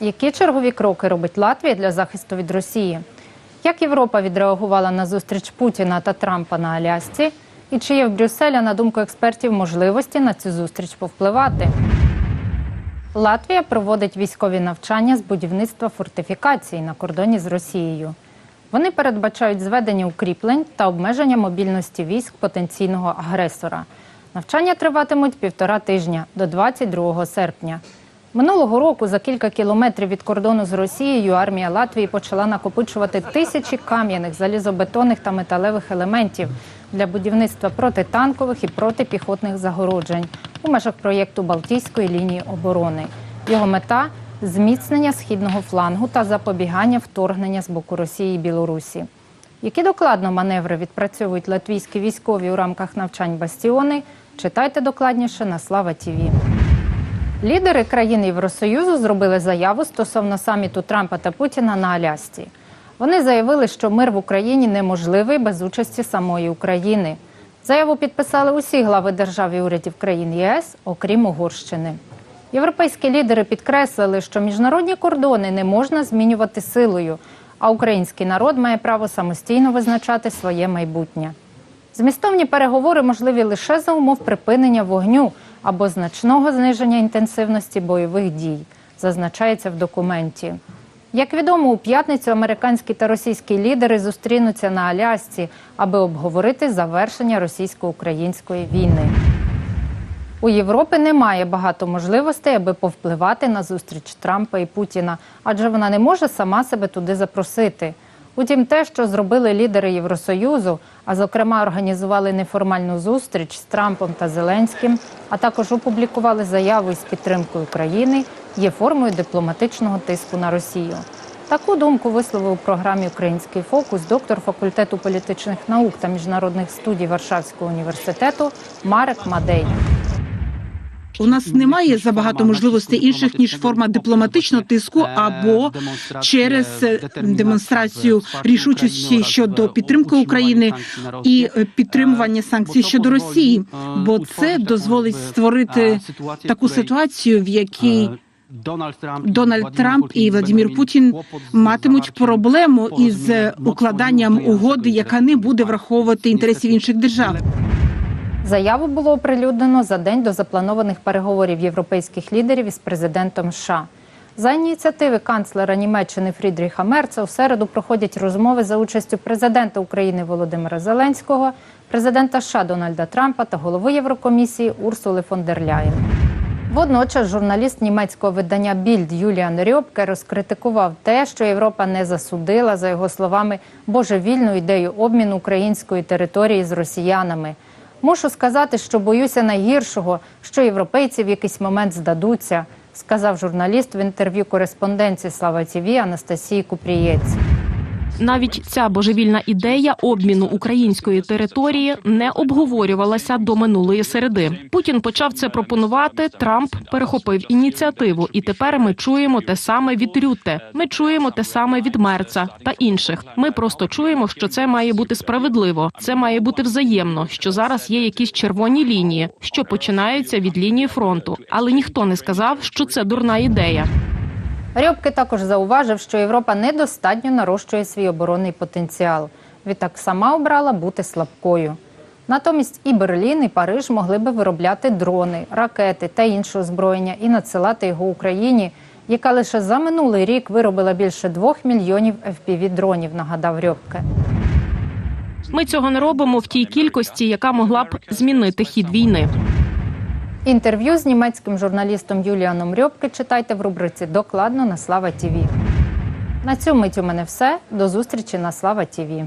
Які чергові кроки робить Латвія для захисту від Росії? Як Європа відреагувала на зустріч Путіна та Трампа на Алясці? І чи є в Брюсселя, на думку експертів, можливості на цю зустріч повпливати? Латвія проводить військові навчання з будівництва фортифікацій на кордоні з Росією. Вони передбачають зведення укріплень та обмеження мобільності військ потенційного агресора. Навчання триватимуть півтора тижня до 22 серпня. Минулого року за кілька кілометрів від кордону з Росією армія Латвії почала накопичувати тисячі кам'яних, залізобетонних та металевих елементів для будівництва протитанкових і протипіхотних загороджень у межах проєкту Балтійської лінії оборони. Його мета зміцнення східного флангу та запобігання вторгнення з боку Росії і Білорусі. Які докладно маневри відпрацьовують латвійські військові у рамках навчань Бастіони? Читайте докладніше на Слава Тіві. Лідери країн Євросоюзу зробили заяву стосовно саміту Трампа та Путіна на Алясці. Вони заявили, що мир в Україні неможливий без участі самої України. Заяву підписали усі глави держав і урядів країн ЄС, окрім Угорщини. Європейські лідери підкреслили, що міжнародні кордони не можна змінювати силою, а український народ має право самостійно визначати своє майбутнє. Змістовні переговори можливі лише за умов припинення вогню або значного зниження інтенсивності бойових дій, зазначається в документі. Як відомо, у п'ятницю американські та російські лідери зустрінуться на Алясці, аби обговорити завершення російсько-української війни. У Європи немає багато можливостей, аби повпливати на зустріч Трампа і Путіна, адже вона не може сама себе туди запросити. Утім, те, що зробили лідери Євросоюзу, а зокрема організували неформальну зустріч з Трампом та Зеленським, а також опублікували заяву із підтримкою України, є формою дипломатичного тиску на Росію. Таку думку висловив у програмі Український фокус доктор факультету політичних наук та міжнародних студій Варшавського університету Марек Мадей. У нас немає забагато можливостей інших ніж форма дипломатичного тиску або через е, демонстрацію рішучості щодо підтримки України і е, підтримування санкцій щодо Росії, бо це дозволить створити таку ситуацію, в якій Дональд Трамп і Владимир Путін матимуть проблему із е, укладанням угоди, яка не буде враховувати інтересів інших держав. Заяву було оприлюднено за день до запланованих переговорів європейських лідерів із президентом США. За ініціативи канцлера Німеччини Фрідріха Мерца у середу проходять розмови за участю президента України Володимира Зеленського, президента США Дональда Трампа та голови Єврокомісії Урсули фон дер Ляєн. Водночас журналіст німецького видання Більд Юліан Рьобке розкритикував те, що Європа не засудила, за його словами, божевільну ідею обміну української території з росіянами. Мушу сказати, що боюся найгіршого, що європейці в якийсь момент здадуться, сказав журналіст в інтерв'ю кореспонденції Слава ТІВІ Анастасії Купрієць. Навіть ця божевільна ідея обміну української території не обговорювалася до минулої середи. Путін почав це пропонувати. Трамп перехопив ініціативу, і тепер ми чуємо те саме від Рютте. Ми чуємо те саме від Мерца та інших. Ми просто чуємо, що це має бути справедливо. Це має бути взаємно. Що зараз є якісь червоні лінії, що починаються від лінії фронту, але ніхто не сказав, що це дурна ідея. Рьобки також зауважив, що Європа недостатньо нарощує свій оборонний потенціал. Відтак сама обрала бути слабкою. Натомість і Берлін, і Париж могли би виробляти дрони, ракети та інше озброєння і надсилати його Україні, яка лише за минулий рік виробила більше двох мільйонів fpv дронів. Нагадав Рьобке. Ми цього не робимо в тій кількості, яка могла б змінити хід війни. Інтерв'ю з німецьким журналістом Юліаном Рьобки читайте в рубриці Докладно на Слава Тіві. На цю мить у мене все. До зустрічі на Слава Тіві.